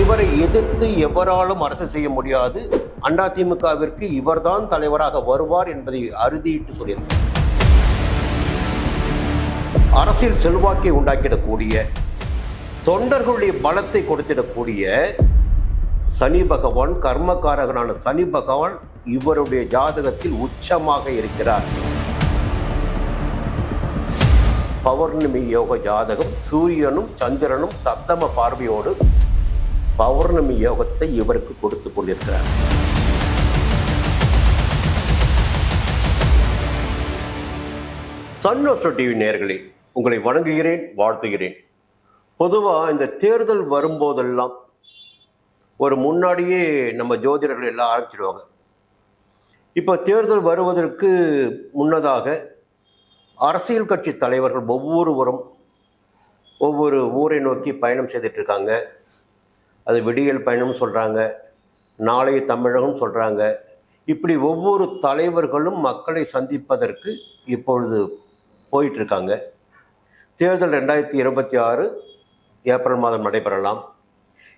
இவரை எதிர்த்து எவராலும் அரசு செய்ய முடியாது. அதிமுகவிற்கு இவர்தான் தலைவராக வருவார் என்பதை அறுதியிட்டு சொல்லியிருக்கிறார் அரசியல் செல்வாக்கை உண்டாக்கிடக்கூடிய தொண்டர்களுடைய பலத்தை கொடுத்திடக்கூடிய சனி பகவான் கர்மகாரகனான சனி பகவான் இவருடைய ஜாதகத்தில் உச்சமாக இருக்கிறார். பௌர்ணமி யோக ஜாதகம் சூரியனும் சந்திரனும் சப்தம பார்வையோடு பௌர்ணமி யோகத்தை இவருக்கு கொடுத்து கொண்டிருக்கிறார். சன்னோஸ்டோ டிவி நேர்களே உங்களை வணங்குகிறேன் வாழ்த்துகிறேன். பொதுவாக இந்த தேர்தல் வரும்போதெல்லாம் ஒரு முன்னாடியே நம்ம ஜோதிடர்கள் எல்லாம் ஆரம்பிச்சிடுவாங்க இப்போ தேர்தல் வருவதற்கு முன்னதாக அரசியல் கட்சி தலைவர்கள் ஒவ்வொருவரும் ஒவ்வொரு ஊரை நோக்கி பயணம் செய்துட்டு இருக்காங்க. அது விடியல் பயணம் சொல்கிறாங்க நாளைய தமிழகம் சொல்கிறாங்க இப்படி ஒவ்வொரு தலைவர்களும் மக்களை சந்திப்பதற்கு இப்பொழுது போயிட்டுருக்காங்க. தேர்தல் ரெண்டாயிரத்தி இருபத்தி ஆறு ஏப்ரல் மாதம் நடைபெறலாம்.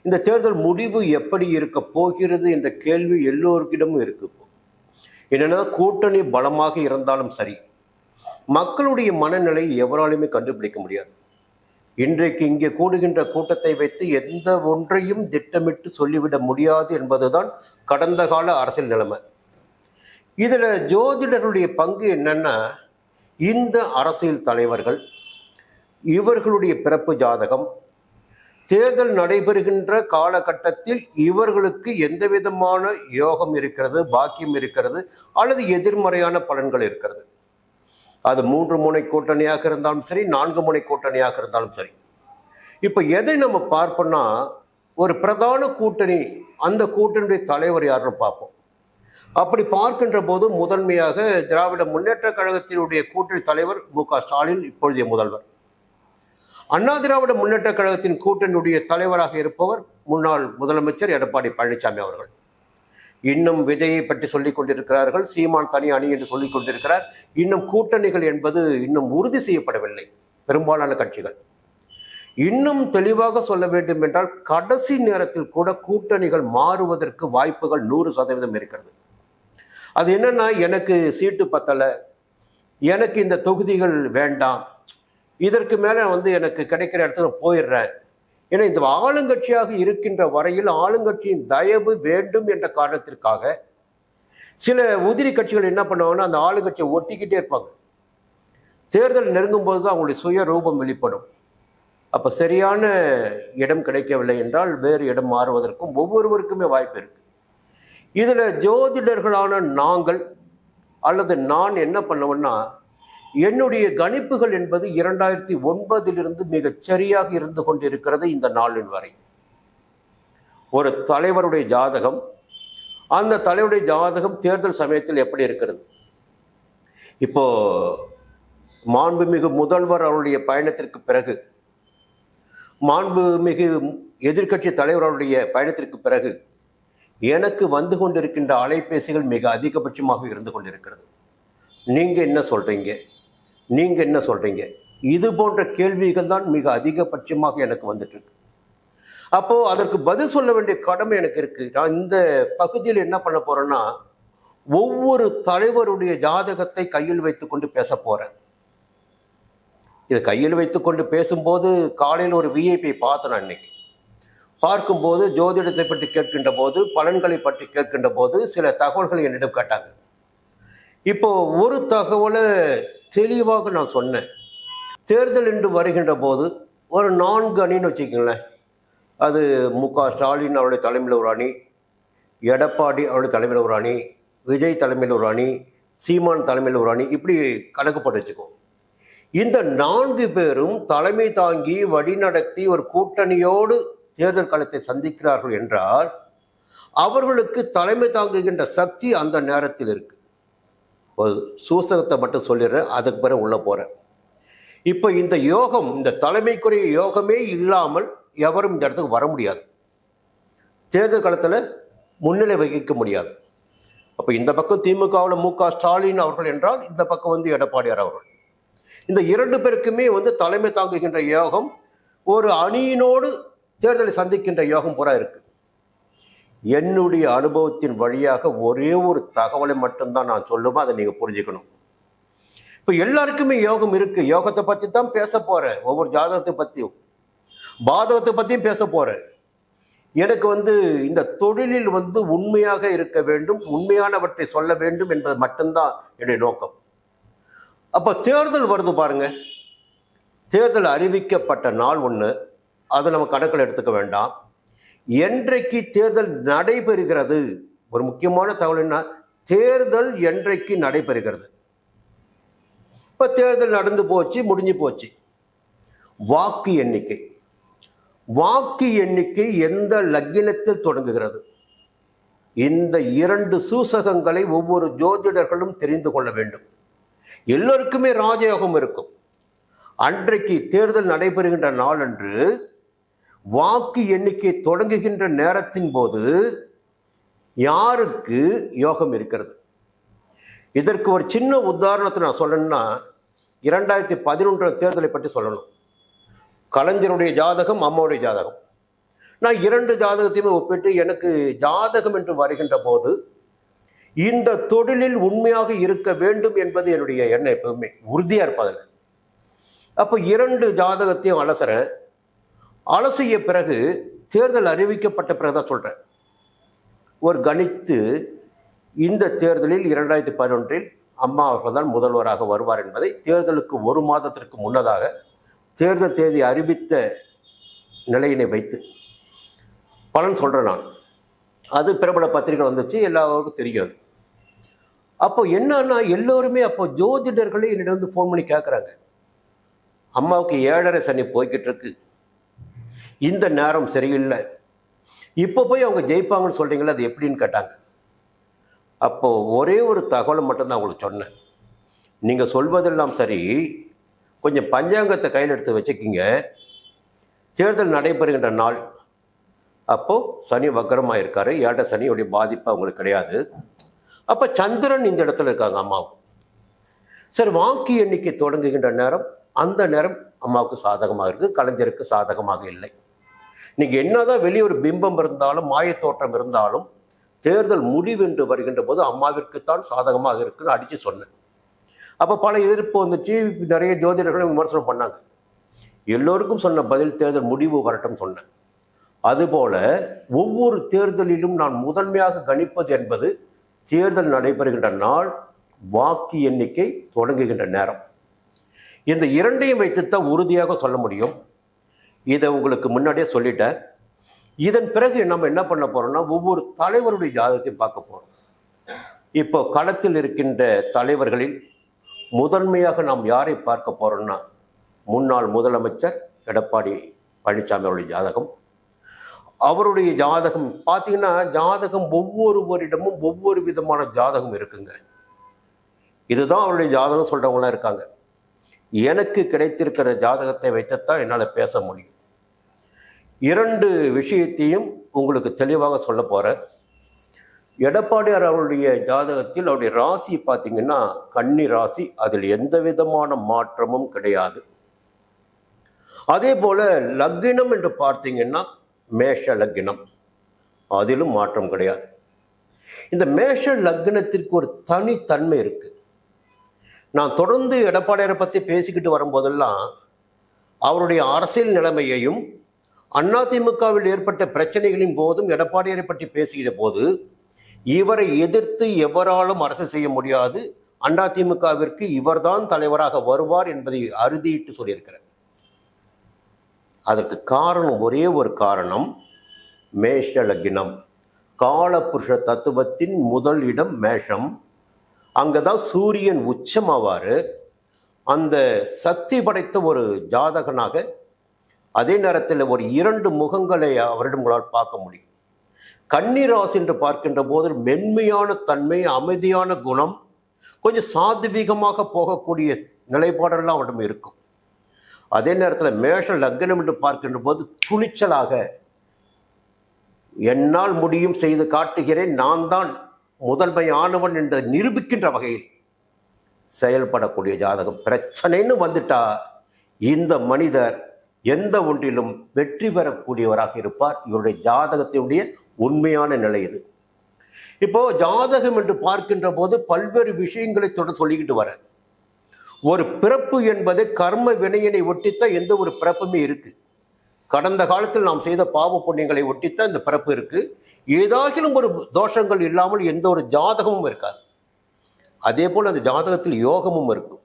இந்த தேர்தல் முடிவு எப்படி இருக்க போகிறது என்ற கேள்வி எல்லோருக்கிடமும் இருக்குது என்னென்னா கூட்டணி பலமாக இருந்தாலும் சரி மக்களுடைய மனநிலை எவராலையுமே கண்டுபிடிக்க முடியாது. இன்றைக்கு இங்கே கூடுகின்ற கூட்டத்தை வைத்து எந்த ஒன்றையும் திட்டமிட்டு சொல்லிவிட முடியாது என்பதுதான் கடந்த கால அரசியல் நிலைமை. இதில் ஜோதிடர்களுடைய பங்கு என்னன்னா இந்த அரசியல் தலைவர்கள் இவர்களுடைய பிறப்பு ஜாதகம் தேர்தல் நடைபெறுகின்ற காலகட்டத்தில் இவர்களுக்கு எந்த விதமான யோகம் இருக்கிறது பாக்கியம் இருக்கிறது அல்லது எதிர்மறையான பலன்கள் இருக்கிறது. அது மூன்று முனை கூட்டணியாக இருந்தாலும் சரி நான்கு முனை கூட்டணியாக இருந்தாலும் சரி. இப்போ எதை நம்ம பார்ப்போம்னா ஒரு பிரதான கூட்டணி அந்த கூட்டணியுடைய தலைவர் யாருன்னு பார்ப்போம். அப்படி பார்க்கின்ற போது முதன்மையாக திராவிட முன்னேற்ற கழகத்தினுடைய கூட்டணி தலைவர் மு க ஸ்டாலின் இப்பொழுதைய முதல்வர். அண்ணா திராவிட முன்னேற்ற கழகத்தின் கூட்டணியுடைய தலைவராக இருப்பவர் முன்னாள் முதலமைச்சர் எடப்பாடி பழனிசாமி அவர்கள். இன்னும் விஜயை பற்றி சொல்லிக் கொண்டிருக்கிறார்கள். சீமான் தனி அணி என்று சொல்லிக் கொண்டிருக்கிறார். இன்னும் கூட்டணிகள் என்பது இன்னும் உறுதி செய்யப்படவில்லை. பெரும்பாலான கட்சிகள். இன்னும் தெளிவாக சொல்ல வேண்டும் என்றால் கடைசி நேரத்தில் கூட கூட்டணிகள் மாறுவதற்கு வாய்ப்புகள் நூறு சதவீதம் இருக்கிறது. அது என்னன்னா எனக்கு சீட்டு பத்தலை. எனக்கு இந்த தொகுதிகள் வேண்டாம். இதற்கு மேலே வந்து எனக்கு கிடைக்கிற இடத்துல போயிடுறேன். ஏன்னா இந்த ஆளுங்கட்சியாக இருக்கின்ற வரையில் ஆளுங்கட்சியின் தயவு வேண்டும் என்ற காரணத்திற்காக சில உதிரி கட்சிகள் என்ன பண்ணுவாங்கன்னா அந்த ஆளுங்கட்சியை ஒட்டிக்கிட்டே இருப்பாங்க. தேர்தல் நெருங்கும் போது தான் அவங்களுடைய சுய ரூபம் வெளிப்படும். அப்போ சரியான இடம் கிடைக்கவில்லை என்றால் வேறு இடம் மாறுவதற்கும் ஒவ்வொருவருக்குமே வாய்ப்பு இருக்கு. இதில் ஜோதிடர்களான நாங்கள் அல்லது நான் என்ன பண்ணுவேன்னா என்னுடைய கணிப்புகள் என்பது இரண்டாயிரத்தி ஒன்பதிலிருந்து மிகச் சரியாக இருந்து கொண்டிருக்கிறது இந்த நாளின் வரை. ஒரு தலைவருடைய ஜாதகம் அந்த தலைவருடைய ஜாதகம் தேர்தல் சமயத்தில் எப்படி இருக்கிறது? இப்போ மாண்புமிகு முதல்வர் அவருடைய பயணத்திற்கு பிறகு மாண்புமிகு எதிர்க்கட்சி தலைவர் அவருடைய பயணத்திற்கு பிறகு எனக்கு வந்து கொண்டிருக்கின்ற அலைபேசிகள் மிக அதிகபட்சமாக இருந்து கொண்டிருக்கிறது. நீங்க என்ன சொல்றீங்க? நீங்கள் என்ன சொல்கிறீங்க இது போன்ற கேள்விகள் தான் மிக அதிகபட்சமாக எனக்கு வந்துட்டு அப்போது அதற்கு பதில் சொல்ல வேண்டிய கடமை எனக்கு இருக்குது நான் இந்த பகுதியில் என்ன பண்ண போகிறேன்னா ஒவ்வொரு தலைவருடைய ஜாதகத்தை கையில் வைத்துக்கொண்டு பேச போகிறேன் இதை கையில் வைத்துக்கொண்டு பேசும்போது காலையில் ஒரு விஐபி பார்த்தேன் அன்னைக்கு. பார்க்கும்போது ஜோதிடத்தை பற்றி கேட்கின்ற போது பலன்களை பற்றி கேட்கின்ற போது சில தகவல்கள் என்னிடம் கேட்டாங்க. இப்போ ஒரு தகவலை தெளிவாக நான் சொன்னேன். தேர்தல் என்று வருகின்ற போது ஒரு நான்கு அணின்னு வச்சுக்கோங்களேன். அது மு க ஸ்டாலின் அவருடைய தலைமையில் ஒரு அணி எடப்பாடி அவருடைய தலைமையில் ஒரு அணி விஜய் தலைமையில் ஒரு அணி சீமான் தலைமையில் ஒரு அணி இப்படி கணக்கு போட்டு வச்சுக்கோ இந்த நான்கு பேரும் தலைமை தாங்கி வழிநடத்தி ஒரு கூட்டணியோடு தேர்தல் களத்தை சந்திக்கிறார்கள் என்றால் அவர்களுக்கு தலைமை தாங்குகின்ற சக்தி அந்த நேரத்தில் இருக்குது ஒரு சூசகத்தை மட்டும் சொல்லிடுறேன் அதுக்கு பிறகு உள்ளே போகிறேன் இப்போ இந்த யோகம் இந்த தலைமைக்குரிய யோகமே இல்லாமல் எவரும் இந்த இடத்துக்கு வர முடியாது. தேர்தல் காலத்தில் முன்னிலை வகிக்க முடியாது. அப்போ இந்த பக்கம் திமுகவில் மு க ஸ்டாலின் அவர்கள் என்றால் இந்த பக்கம் வந்து எடப்பாடியார் அவர்கள். இந்த இரண்டு பேருக்குமே வந்து தலைமை தாங்குகின்ற யோகம் ஒரு அணியினோடு தேர்தலை சந்திக்கின்ற யோகம் பூரா இருக்கு. என்னுடைய அனுபவத்தின் வழியாக ஒரே ஒரு தகவலை மட்டும்தான் நான் சொல்லுவேன் அதை நீங்கள் புரிஞ்சுக்கணும். இப்போ எல்லாருக்குமே யோகம் இருக்குது யோகத்தை பற்றி தான் பேச போகிறேன் ஒவ்வொரு ஜாதகத்தை பற்றியும் பாதகத்தை பற்றியும் பேச போகிறேன் எனக்கு வந்து இந்த தொழிலில் வந்து உண்மையாக இருக்க வேண்டும் உண்மையானவற்றை சொல்ல வேண்டும் என்பது மட்டும்தான் என்னுடைய நோக்கம். அப்போ தேர்தல் வருது பாருங்க. தேர்தல் அறிவிக்கப்பட்ட நாள் ஒன்று அதை நம்ம கணக்கில் எடுத்துக்க வேண்டாம். என்றைக்கு தேர்தல் நடைபெறுகிறது? ஒரு முக்கியமான தகவல் என்ன? தேர்தல் என்றைக்கு நடைபெறுகிறது? இப்ப தேர்தல் நடந்து போச்சு முடிஞ்சு போச்சு. வாக்கு எண்ணிக்கை. வாக்கு எண்ணிக்கை எந்த லக்கினத்தில் தொடங்குகிறது? இந்த இரண்டு சூசகங்களை ஒவ்வொரு ஜோதிடர்களும் தெரிந்து கொள்ள வேண்டும். எல்லோருக்குமே ராஜயோகம் இருக்கும். அன்றைக்கு தேர்தல் நடைபெறுகின்ற நாளன்று வாக்கு எண்ணிக்கை தொடங்குகின்ற நேரத்தின் போது யாருக்கு யோகம் இருக்கிறது? இதற்கு ஒரு சின்ன உதாரணத்தை நான் சொல்லணும்னா இரண்டாயிரத்தி பதினொன்று தேர்தலை பற்றி சொல்லணும். கலைஞருடைய ஜாதகம் அம்மாவுடைய ஜாதகம். நான் இரண்டு ஜாதகத்தையுமே ஒப்பிட்டு எனக்கு ஜாதகம் என்று வருகின்ற போது இந்த தொழிலில் உண்மையாக இருக்க வேண்டும் என்பது என்னுடைய எண்ணம் எப்பவுமே. உறுதியாக இருப்பதில் அப்போ இரண்டு ஜாதகத்தையும் அலசுறேன். அலசிய பிறகு தேர்தல் அறிவிக்கப்பட்ட பிறகு தான் சொல்கிறேன் ஒரு கணித்து இந்த தேர்தலில் இரண்டாயிரத்தி பதினொன்றில் அம்மா அவர்கள் தான் முதல்வராக வருவார் என்பதை தேர்தலுக்கு ஒரு மாதத்திற்கு முன்னதாக தேர்தல் தேதி அறிவித்த நிலையினை வைத்து பலன் சொல்கிறேன் நான். அது பிரபல பத்திரிகை வந்துச்சு எல்லாருக்கும் தெரியும் அது. அப்போ என்னன்னா எல்லோருமே அப்போ ஜோதிடர்களே என்னிடம் வந்து ஃபோன் பண்ணி கேட்குறாங்க அம்மாவுக்கு ஏழரை சனி போய்கிட்டு இருக்கு. இந்த நேரம் சரியில்லை. இப்போ போய் அவங்க ஜெயிப்பாங்கன்னு சொல்கிறீங்களே அது எப்படின்னு கேட்டாங்க. அப்போ ஒரே ஒரு தகவலை மட்டும்தான் அவங்களுக்கு சொன்னேன். நீங்கள் சொல்வதெல்லாம் சரி கொஞ்சம் பஞ்சாங்கத்தை கையில் எடுத்து வச்சுக்கிங்க. தேர்தல் நடைபெறுகின்ற நாள். அப்போது சனி வக்கரமாக இருக்கார். ஏட்ட சனியுடைய பாதிப்பு அவங்களுக்கு கிடையாது. அப்போ சந்திரன் இந்த இடத்துல இருக்காங்க அம்மாவுக்கு. சரி வாக்கு எண்ணிக்கை தொடங்குகின்ற நேரம் அந்த நேரம் அம்மாவுக்கு சாதகமாக இருக்குது கலைஞருக்கு சாதகமாக இல்லை. இன்னைக்கு என்னதான் வெளியே ஒரு பிம்பம் இருந்தாலும் மாயத்தோற்றம் இருந்தாலும் தேர்தல் முடிவென்று வருகின்ற போது அம்மாவிற்குத்தான் சாதகமாக இருக்குன்னு அடித்து சொன்னேன். அப்போ பல எதிர்ப்பு வந்துச்சு நிறைய ஜோதிடர்களும் விமர்சனம் பண்ணாங்க. எல்லோருக்கும் சொன்ன பதில் தேர்தல் முடிவு வரட்டும் சொன்னேன். அதுபோல ஒவ்வொரு தேர்தலிலும் நான் முதன்மையாக கணிப்பது என்பது தேர்தல் நடைபெறுகின்ற நாள் வாக்கு எண்ணிக்கை தொடங்குகின்ற நேரம். இந்த இரண்டையும் வைத்துத்தான் உறுதியாக சொல்ல முடியும். இதை உங்களுக்கு முன்னாடியே சொல்லிட்டேன். இதன் பிறகு நம்ம என்ன பண்ண போறோம்னா ஒவ்வொரு தலைவருடைய ஜாதகத்தையும் பார்க்க போறோம். இப்போ களத்தில் இருக்கின்ற தலைவர்களில் முதன்மையாக நாம் யாரை பார்க்க போறோம்னா முன்னாள் முதலமைச்சர் எடப்பாடி பழனிசாமி அவருடைய ஜாதகம். அவருடைய ஜாதகம் பார்த்தீங்கன்னா ஜாதகம் ஒவ்வொருவரிடமும் ஒவ்வொரு விதமான ஜாதகம் இருக்குங்க. இதுதான் அவருடைய ஜாதகம் சொல்றவங்களாம் இருக்காங்க. எனக்கு கிடைத்திருக்கிற ஜாதகத்தை வைத்துத்தான் என்னால் பேச முடியும். இரண்டு விஷயத்தையும் உங்களுக்கு தெளிவாக சொல்ல போகிறேன் எடப்பாடியார் அவருடைய ஜாதகத்தில் அவருடைய ராசி பார்த்தீங்கன்னா கன்னி ராசி அதில் எந்த விதமான மாற்றமும் கிடையாது. அதே போல் லக்னம் என்று பார்த்தீங்கன்னா மேஷ லக்னம். அதிலும் மாற்றம் கிடையாது. இந்த மேஷ லக்னத்திற்கு ஒரு தனித்தன்மை இருக்கு. நான் தொடர்ந்து எடப்பாடியாரை பற்றி பேசிக்கிட்டு வரும்போதெல்லாம் அவருடைய அரசியல் நிலைமையையும் அதிமுகவில் ஏற்பட்ட பிரச்சனைகளின் போதும் எடப்பாடியரை பற்றி பேசுகிற போது இவரை எதிர்த்து எவராலும் அரசு செய்ய முடியாது. அதிமுகவிற்கு இவர்தான் தலைவராக வருவார் என்பதை அறுதியிட்டு சொல்லியிருக்கிறார். அதற்கு காரணம் ஒரே ஒரு காரணம் மேஷ லக்னம். காலபுருஷ தத்துவத்தின் முதல் இடம் மேஷம். அங்கதான் சூரியன் உச்சமாவாரு. அந்த சக்தி படைத்த ஒரு ஜாதகனாக அதே நேரத்தில் ஒரு இரண்டு முகங்களை அவரிடம் உங்களால் பார்க்க முடியும். கன்னிராசி என்று பார்க்கின்ற போது மென்மையான தன்மை அமைதியான குணம் கொஞ்சம் சாத்வீகமாக போகக்கூடிய நிலைப்பாடெல்லாம் அவரிடம் இருக்கும். அதே நேரத்தில் மேஷ லக்னம் என்று பார்க்கின்ற போது துணிச்சலாக என்னால் முடியும் செய்து காட்டுகிறேன் நான் தான் முதன்மை ஆனவன் என்று நிரூபிக்கின்ற வகையில் செயல்படக்கூடிய ஜாதகம். பிரச்சனைன்னு வந்துட்டா இந்த மனிதர் எந்த ஒன்றிலும் வெற்றி பெறக்கூடியவராக இருப்பார். இவருடைய ஜாதகத்தினுடைய உண்மையான நிலை இது. இப்போ ஜாதகம் என்று பார்க்கின்ற போது பல்வேறு விஷயங்களை தொடர்ந்து சொல்லிக்கிட்டு வர ஒரு பிறப்பு என்பது கர்ம வினையினை ஒட்டித்தான் எந்த ஒரு பிறப்புமே இருக்கு. கடந்த காலத்தில் நாம் செய்த பாவ புண்ணியங்களை ஒட்டித்தான் இந்த பிறப்பு இருக்கு. ஏதாகிலும் ஒரு தோஷங்கள் இல்லாமல் எந்த ஒரு ஜாதகமும் இருக்காது. அதே போல் அந்த ஜாதகத்தில் யோகமும் இருக்கும்.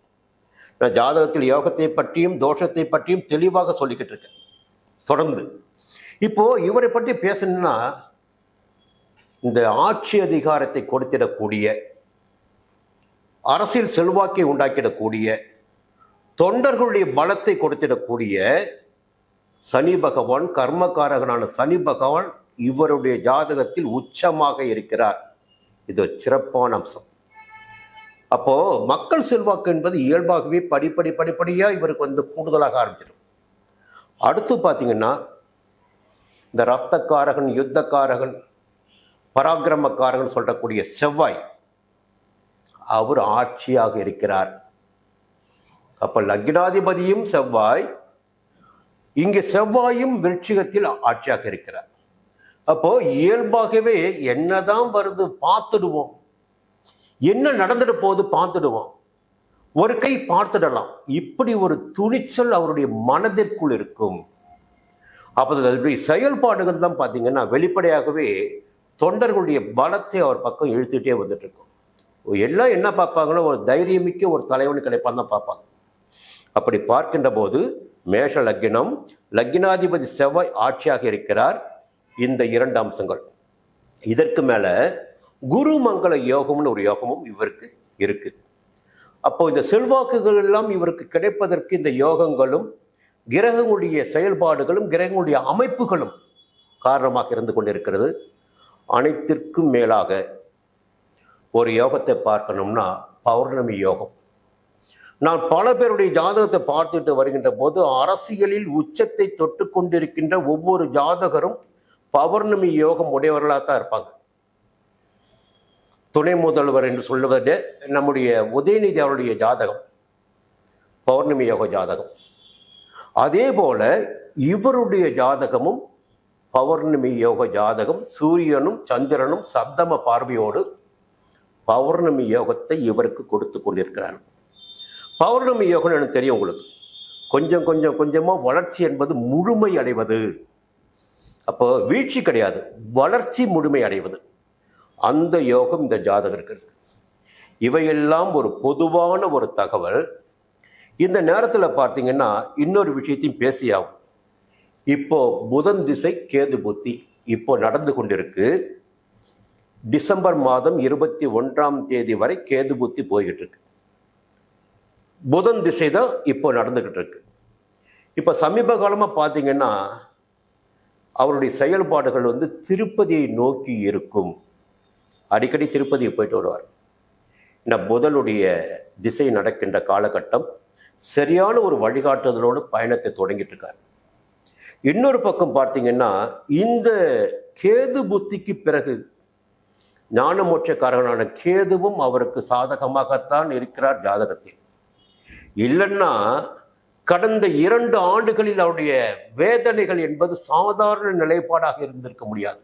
நான் ஜாதகத்தில் யோகத்தை பற்றியும் தோஷத்தை பற்றியும் தெளிவாக சொல்லிக்கிட்டு இருக்கேன். தொடர்ந்து. இப்போ இவரை பற்றி பேசணும்னா இந்த ஆட்சி அதிகாரத்தை கொடுத்திடக்கூடிய அரசியல் செல்வாக்கை உண்டாக்கிடக்கூடிய தொண்டர்களுடைய பலத்தை கொடுத்திடக்கூடிய சனி பகவான் கர்மகாரகனான சனி பகவான் இவருடைய ஜாதகத்தில் உச்சமாக இருக்கிறார். இது சிறப்பான அம்சம். அப்போ மக்கள் செல்வாக்கு என்பது இயல்பாகவே படிப்படி படிப்படியாக இவருக்கு வந்து கூடுதலாக ஆரம்பிச்சிடும். அடுத்து பார்த்தீங்கன்னா இந்த ரத்தக்காரகன் யுத்தக்காரகன் பராக்கிரமக்காரகன் சொல்லக்கூடிய செவ்வாய் அவர் ஆட்சியாக இருக்கிறார். அப்போ லக்னாதிபதியும் செவ்வாய் இங்கே செவ்வாயும் விருட்சிகத்தில் ஆட்சியாக இருக்கிறார். அப்போ இயல்பாகவே என்னதான் வருது பார்த்துடுவோம். என்ன நடந்துட போகுது பார்த்துடுவோம். ஒரு கை பார்த்துடலாம். இப்படி ஒரு துணிச்சல் அவருடைய மனதிற்குள் இருக்கும். அப்போ அதனுடைய செயல்பாடுகள் தான் பார்த்தீங்கன்னா வெளிப்படையாகவே தொண்டர்களுடைய பலத்தை அவர் பக்கம் இழுத்துட்டே வந்துட்டு இருக்கும் எல்லாம் என்ன பார்ப்பாங்களோ ஒரு தைரியமிக்க ஒரு தலைவன் கிடைப்பான் தான் பார்ப்பாங்க. அப்படி பார்க்கின்ற போது மேஷ லக்கினம் லக்கினாதிபதி செவ்வாய் ஆட்சியாக இருக்கிறார். இந்த இரண்டு அம்சங்கள். இதற்கு மேலே குரு மங்கள யோகம்னு ஒரு யோகமும் இவருக்கு இருக்கு. அப்போ இந்த செல்வாக்குகள் எல்லாம் இவருக்கு கிடைப்பதற்கு இந்த யோகங்களும் கிரகங்களுடைய செயல்பாடுகளும் கிரகங்களுடைய அமைப்புகளும் காரணமாக இருந்து கொண்டிருக்கிறது. அனைத்திற்கும் மேலாக ஒரு யோகத்தை பார்க்கணும்னா பௌர்ணமி யோகம். நான் பல பேருடைய ஜாதகத்தை பார்த்துட்டு வருகின்ற போது அரசியலில் உச்சத்தை தொட்டு கொண்டிருக்கின்ற ஒவ்வொரு ஜாதகரும் பௌர்ணமி யோகம் உடையவர்களாக தான் இருப்பாங்க. துணை முதல்வர் என்று சொல்லுவது நம்முடைய உதயநிதி அவருடைய ஜாதகம் பௌர்ணமி யோக ஜாதகம். அதே போல இவருடைய ஜாதகமும் பௌர்ணமி யோக ஜாதகம் சூரியனும் சந்திரனும் சப்தம பார்வையோடு பௌர்ணமி யோகத்தை இவருக்கு கொடுத்து கொண்டிருக்கிறார் பௌர்ணமி யோகம் எனக்கு தெரியும் உங்களுக்கு. கொஞ்சம் கொஞ்சம் கொஞ்சமாக வளர்ச்சி என்பது முழுமை அடைவது. அப்போ வீழ்ச்சி கிடையாது. வளர்ச்சி முழுமை அடைவது. அந்த யோகம் இந்த ஜாதகருக்கு இருக்கு இவையெல்லாம் ஒரு பொதுவான ஒரு தகவல். இந்த நேரத்தில் பார்த்தீங்கன்னா இன்னொரு விஷயத்தையும் பேசியாகும். இப்போ புதன் திசை கேது புத்தி இப்போ நடந்து கொண்டிருக்கு. டிசம்பர் மாதம் இருபத்தி ஒன்றாம் தேதி வரை கேது புத்தி போய்கிட்டு இருக்கு புதன் திசை தான் இப்போ நடந்துக்கிட்டு இருக்கு இப்போ சமீப காலமாக பார்த்தீங்கன்னா அவருடைய செயல்பாடுகள் வந்து திருப்பதியை நோக்கி இருக்கும். அடிக்கடி திருப்பதி போயிட்டு வருவார். இந்த புதனுடைய திசை நடக்கின்ற காலகட்டம் சரியான ஒரு வழிகாட்டுதலோடு பயணத்தை தொடங்கிட்டு இருக்கார். இன்னொரு பக்கம் பார்த்தீங்கன்னா இந்த கேது புத்திக்கு பிறகு ஞானமோட்சக்காரகனான கேதுவும் அவருக்கு சாதகமாகத்தான் இருக்கிறார் ஜாதகத்தில். இல்லைன்னா கடந்த இரண்டு ஆண்டுகளில் அவருடைய வேதனைகள் என்பது சாதாரண நிலைப்பாடாக இருந்திருக்க முடியாது.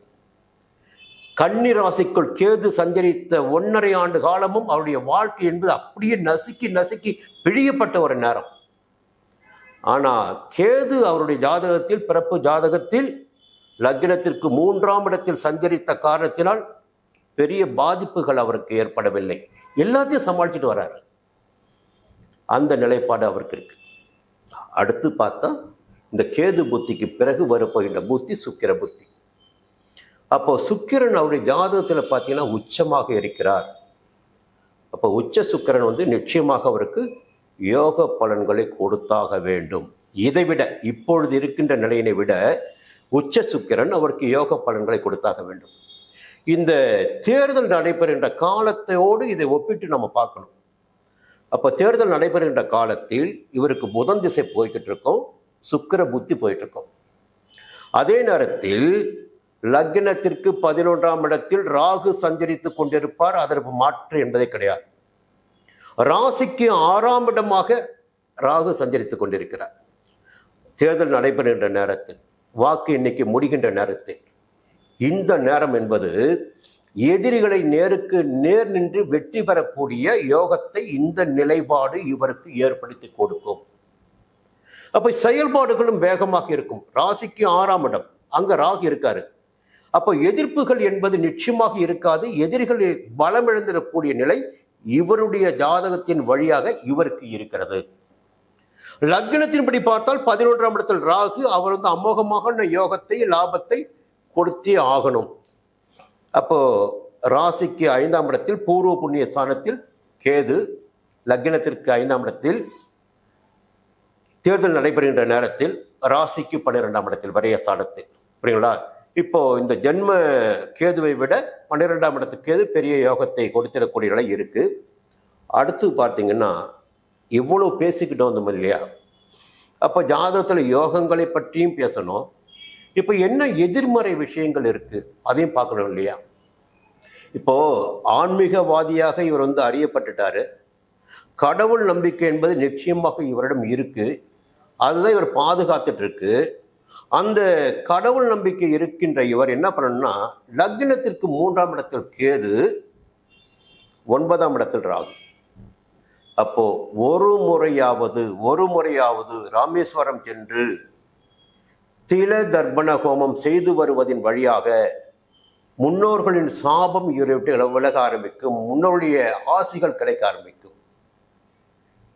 கன்னி ராசிக்குள் கேது சஞ்சரித்த ஒன்றரை ஆண்டு காலமும் அவருடைய வாழ்க்கை என்பது அப்படியே நசுக்கி நசுக்கி பிழியப்பட்ட ஒரு நேரம். ஆனால் கேது அவருடைய ஜாதகத்தில் பிறப்பு ஜாதகத்தில் லக்னத்திற்கு மூன்றாம் இடத்தில் சஞ்சரித்த காரணத்தினால் பெரிய பாதிப்புகள் அவருக்கு ஏற்படவில்லை. எல்லாத்தையும் சமாளிச்சுட்டு வர்றாரு அந்த நிலைப்பாடு அவருக்கு இருக்கு. அடுத்து பார்த்தா இந்த கேது புத்திக்கு பிறகு வரப்போகின்ற புத்தி சுக்கிர புத்தி. அப்போ சுக்கிரன் அவருடைய ஜாதகத்தில் பார்த்தீங்கன்னா உச்சமாக இருக்கிறார். அப்போ உச்ச சுக்கிரன் வந்து நிச்சயமாக அவருக்கு யோக பலன்களை கொடுத்தாக வேண்டும். இதை விட இப்பொழுது இருக்கின்ற நிலையினை விட உச்ச சுக்கிரன் அவருக்கு யோக பலன்களை கொடுத்தாக வேண்டும். இந்த தேர்தல் நடைபெறுகின்ற காலத்தோடு இதை ஒப்பிட்டு நம்ம பார்க்கணும். அப்போ தேர்தல் நடைபெறுகின்ற காலத்தில் இவருக்கு புதன் திசை போய்கிட்டு இருக்கோம் சுக்கிர புத்தி போயிட்டு இருக்கோம். அதே நேரத்தில் லக்னத்திற்கு பதினொன்றாம் இடத்தில் ராகு சஞ்சரித்து கொண்டிருப்பார். அதற்கு மாற்று என்பதே கிடையாது. ராசிக்கு ஆறாம் இடமாக ராகு சஞ்சரித்துக் கொண்டிருக்கிறார். தேர்தல் நடைபெறுகின்ற நேரத்தில் வாக்கு எண்ணிக்கை முடிகின்ற நேரத்தில் இந்த நேரம் என்பது எதிரிகளை நேருக்கு நேர் நின்று வெற்றி பெறக்கூடிய யோகத்தை இந்த நிலைப்பாடு இவருக்கு ஏற்படுத்தி கொடுக்கும். அப்ப செயல்பாடுகளும் வேகமாக இருக்கும். ராசிக்கு ஆறாம் இடம். அங்க ராகு இருக்காரு. அப்போ எதிர்ப்புகள் என்பது நிச்சயமாக இருக்காது. எதிரிகள் பலமிழந்திடக்கூடிய நிலை இவருடைய ஜாதகத்தின் வழியாக இவருக்கு இருக்கிறது. லக்னத்தின்படி பார்த்தால் பதினொன்றாம் இடத்தில் ராகு அவர் வந்து அமோகமாக யோகத்தை லாபத்தை கொடுத்தே ஆகணும். அப்போ ராசிக்கு ஐந்தாம் இடத்தில் பூர்வ புண்ணிய ஸ்தானத்தில் கேது லக்னத்திற்கு ஐந்தாம் இடத்தில் தேர்தல் நடைபெறுகின்ற நேரத்தில் ராசிக்கு பன்னிரெண்டாம் இடத்தில் வரைய ஸ்தானத்தில். புரியுங்களா இப்போ இந்த ஜென்ம கேதுவை விட பன்னிரெண்டாம் இடத்துக்கு கேது பெரிய யோகத்தை கொடுத்திடக்கூடிய நிலை இருக்கு. அடுத்து பார்த்தீங்கன்னா இவ்வளவு அந்த வந்தோம் இல்லையா? அப்போ ஜாதகத்தில் யோகங்களை பற்றியும் பேசணும். இப்போ என்ன எதிர்மறை விஷயங்கள் இருக்கு? அதையும் பார்க்கணும் இல்லையா? இப்போ ஆன்மீகவாதியாக இவர் வந்து அறியப்பட்டுட்டாரு. கடவுள் நம்பிக்கை என்பது நிச்சயமாக இவரிடம் இருக்கு. அதுதான் இவர் பாதுகாத்துட்டு இருக்கு. அந்த கடவுள் நம்பிக்கை இருக்கின்ற இவர் என்ன பண்ணணும்னா லக்னத்திற்கு மூன்றாம் இடத்தில் கேது ஒன்பதாம் இடத்தில் ராகு. அப்போ ஒரு முறையாவது ஒரு முறையாவது ராமேஸ்வரம் சென்று தில தர்ப்பண ஹோமம் செய்து வருவதின் வழியாக முன்னோர்களின் சாபம் இவரை விட்டு விலக ஆரம்பிக்கும் முன்னோருடைய ஆசிகள் கிடைக்க ஆரம்பிக்கும்.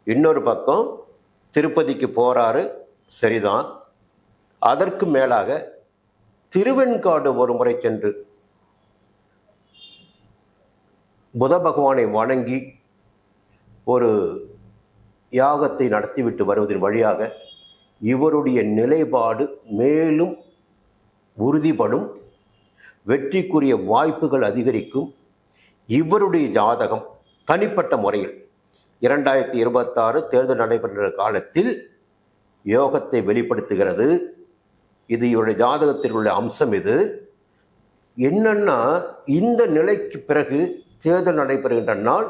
இன்னொரு பக்கம் திருப்பதிக்கு போறாரு சரிதான். அதற்கு மேலாக திருவெண்காடு ஒரு முறை சென்று புத பகவானை வணங்கி ஒரு யாகத்தை நடத்திவிட்டு வருவதன் வழியாக இவருடைய நிலைப்பாடு மேலும் உறுதிப்படும் வெற்றிக்குரிய வாய்ப்புகள் அதிகரிக்கும். இவருடைய ஜாதகம் தனிப்பட்ட முறையில் இரண்டாயிரத்தி இருபத்தாறு தேர்தல் நடைபெற்ற காலத்தில் யோகத்தை வெளிப்படுத்துகிறது. இது இவருடைய ஜாதகத்தில் உள்ள அம்சம் இது. என்னன்னா இந்த நிலைக்கு பிறகு தேர்தல் நடைபெறுகின்ற நாள்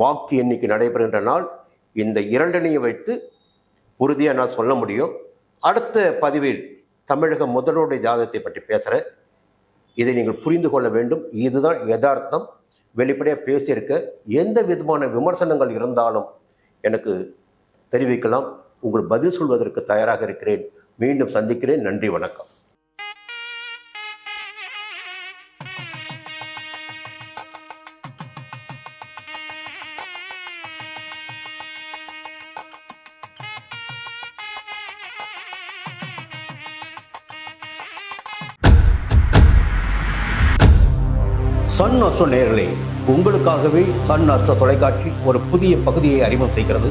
வாக்கு எண்ணிக்கை நடைபெறுகின்ற நாள் இந்த இரண்டனையும் வைத்து உறுதியாக நான் சொல்ல முடியும். அடுத்த பதிவில் தமிழக முதல்வருடைய ஜாதகத்தை பற்றி பேசுகிறேன் இதை நீங்கள் புரிந்து கொள்ள வேண்டும். இதுதான் யதார்த்தம். வெளிப்படையாக பேசியிருக்க எந்த விதமான விமர்சனங்கள் இருந்தாலும் எனக்கு தெரிவிக்கலாம். உங்கள் பதில் சொல்வதற்கு தயாராக இருக்கிறேன். மீண்டும் சந்திக்கிறேன். நன்றி வணக்கம். சன் அஸ்ட்ரோ நேயர்களே உங்களுக்காகவே சன் அஸ்ட்ரோ தொலைக்காட்சி ஒரு புதிய பகுதியை அறிமுகம் செய்கிறது.